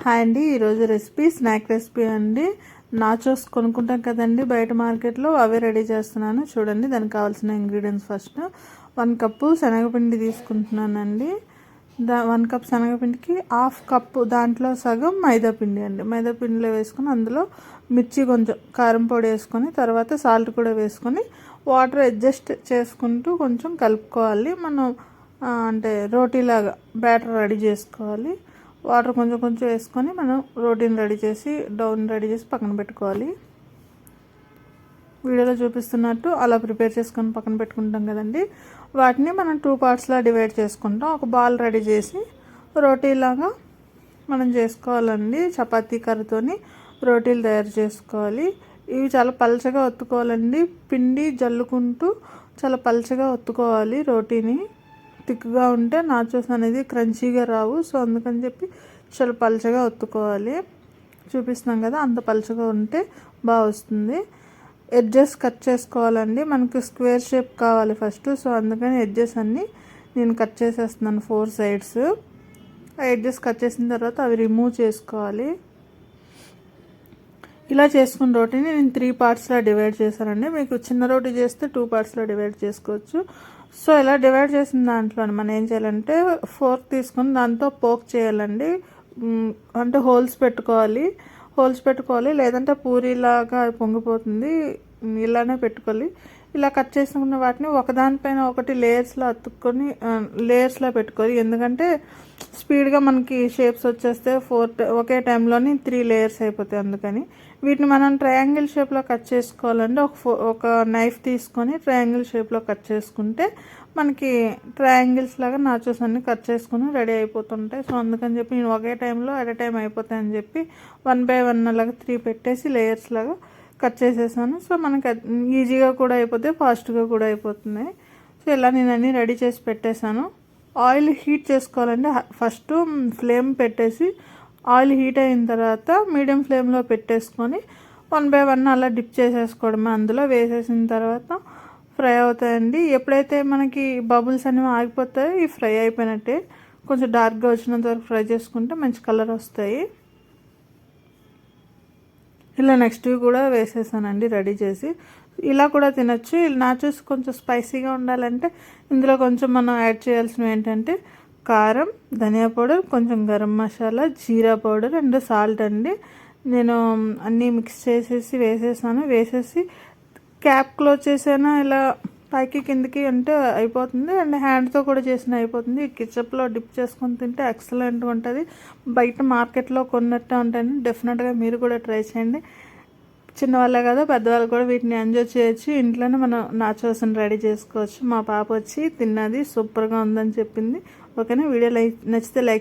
Hi అండి ఈరోజు recipe snack recipe అండి. నాచోస్ కొనుక్కుంటాం కదండి బయట మార్కెట్లో అవే రెడీ చేస్తున్నాను. చూడండి దానికి కావాల్సిన ఇంగ్రీడియంట్స్ ఫస్ట్. వన్ కప్పు శనగపిండి తీసుకుంటున్నానండి. దా వన్ కప్ శనగపిండికి హాఫ్ కప్పు దాంట్లో సగం మైదాపిండి అండి. మైదాపిండిలో వేసుకొని అందులో మిర్చి కొంచెం కారం పొడి వేసుకొని తర్వాత సాల్ట్ కూడా వేసుకొని వాటర్ అడ్జస్ట్ చేసుకుంటూ కొంచెం కలుపుకోవాలి. మనం అంటే రోటీలాగా బ్యాటర్ రెడీ చేసుకోవాలి. వాటర్ కొంచెం కొంచెం వేసుకొని మనం రోటీని రెడీ చేసి డౌన్ రెడీ చేసి పక్కన పెట్టుకోవాలి. వీడియోలో చూపిస్తున్నట్టు అలా ప్రిపేర్ చేసుకొని పక్కన పెట్టుకుంటాం కదండి. వాటిని మనం టూ పార్ట్స్లా డివైడ్ చేసుకుంటాం. ఒక బాల్ రెడీ చేసి రోటీలాగా మనం చేసుకోవాలండి. చపాతీ కర్రతోని రోటీలు తయారు చేసుకోవాలి. ఇవి చాలా పలచగా ఒత్తుకోవాలండి. పిండి జల్లుకుంటూ చాలా పలచగా ఒత్తుకోవాలి రోటీని. థిక్గా ఉంటే నాచోస్ అనేది క్రంచీగా రావు. సో అందుకని చెప్పి చాలా పలచగా ఒత్తుకోవాలి. చూపిస్తున్నాం కదా అంత పలచగా ఉంటే బాగా వస్తుంది. ఎడ్జెస్ కట్ చేసుకోవాలండి. మనకు స్క్వేర్ షేప్ కావాలి ఫస్ట్. సో అందుకని ఎడ్జెస్ అన్నీ నేను కట్ చేసేస్తున్నాను ఫోర్ సైడ్స్. ఆ ఎడ్జెస్ కట్ చేసిన తర్వాత అవి రిమూవ్ చేసుకోవాలి. ఇలా చేసుకున్న రోటీని నేను త్రీ పార్ట్స్లో డివైడ్ చేశానండి. మీకు చిన్న రోటీ చేస్తే టూ పార్ట్స్లో డివైడ్ చేసుకోవచ్చు. సో ఇలా డివైడ్ చేసిన దాంట్లో మనం ఏం చేయాలంటే ఫోర్క్ తీసుకొని దాంతో పోక్ చేయాలండి. అంటే హోల్స్ పెట్టుకోవాలి. హోల్స్ పెట్టుకోవాలి. లేదంటే పూరిలాగా పొంగిపోతుంది. ఇలానే పెట్టుకోవాలి. ఇలా కట్ చేసుకున్న వాటిని ఒకదానిపైన ఒకటి లేయర్స్లో అతుక్కొని లేయర్స్లో పెట్టుకోవాలి. ఎందుకంటే స్పీడ్గా మనకి షేప్స్ వచ్చేస్తే ఫోర్ ఒకే టైంలోని త్రీ లేయర్స్ అయిపోతాయి అందుకని. వీటిని మనం ట్రయాంగిల్ షేప్లో కట్ చేసుకోవాలంటే ఒక ఫో ఒక నైఫ్ తీసుకొని ట్రయాంగిల్ షేప్లో కట్ చేసుకుంటే మనకి ట్రయాంగిల్స్ లాగా నాచోస్ అన్ని కట్ చేసుకుని రెడీ అయిపోతుంటాయి. సో అందుకని చెప్పి నేను ఒకే టైంలో ఎట్ టైం అయిపోతాయని చెప్పి వన్ బై వన్ అలాగా త్రీ పెట్టేసి లేయర్స్ లాగా కట్ చేసేసాను. సో మనకి ఈజీగా కూడా అయిపోతాయి ఫాస్ట్గా కూడా అయిపోతుంది సో ఇలా నేను అన్నీ రెడీ చేసి పెట్టేశాను ఆయిల్ హీట్ చేసుకోవాలంటే ఫస్ట్ ఫ్లేమ్ పెట్టేసి ఆయిల్ హీట్ అయిన తర్వాత మీడియం ఫ్లేమ్లో పెట్టేసుకొని వన్ బై వన్ అలా డిప్ చేసేసుకోవడమే. అందులో వేసేసిన తర్వాత ఫ్రై అవుతాయండి. ఎప్పుడైతే మనకి బబుల్స్ అనేవి ఆగిపోతాయో ఈ ఫ్రై అయిపోయినట్టే కొంచెం డార్క్గా వచ్చినంత వరకు ఫ్రై చేసుకుంటే మంచి కలర్ వస్తాయి. ఇలా నెక్స్ట్ కూడా వేసేసానండి రెడీ చేసి. ఇలా కూడా తినొచ్చు. నాచోస్ కొంచెం స్పైసీగా ఉండాలంటే ఇందులో కొంచెం మనం యాడ్ చేయాల్సినవి ఏంటంటే కారం ధనియా పౌడర్ కొంచెం గరం మసాలా జీరా పౌడర్ అండ్ సాల్ట్ అండి. నేను అన్నీ మిక్స్ చేసేసి వేసేసాను. వేసేసి క్యాప్ క్లోజ్ చేసాను. ఇలా పైకి కిందకి అంటే అయిపోతుంది. అండ్ హ్యాండ్తో కూడా చేసిన అయిపోతుంది. కిచప్లో డిప్ చేసుకొని తింటే ఎక్సలెంట్గా ఉంటుంది. బయట మార్కెట్లో కొన్నట్టు ఉంటాయండి. డెఫినెట్గా మీరు కూడా ట్రై చేయండి. చిన్నవాళ్ళే కదా పెద్దవాళ్ళు కూడా వీటిని ఎంజాయ్ చేయొచ్చు. ఇంట్లోనే మనం నాచోస్ని రెడీ చేసుకోవచ్చు. మా పాప వచ్చి తిన్నది సూపర్గా ఉందని చెప్పింది. ఓకేనా? వీడియో లైక్ నచ్చితే లైక్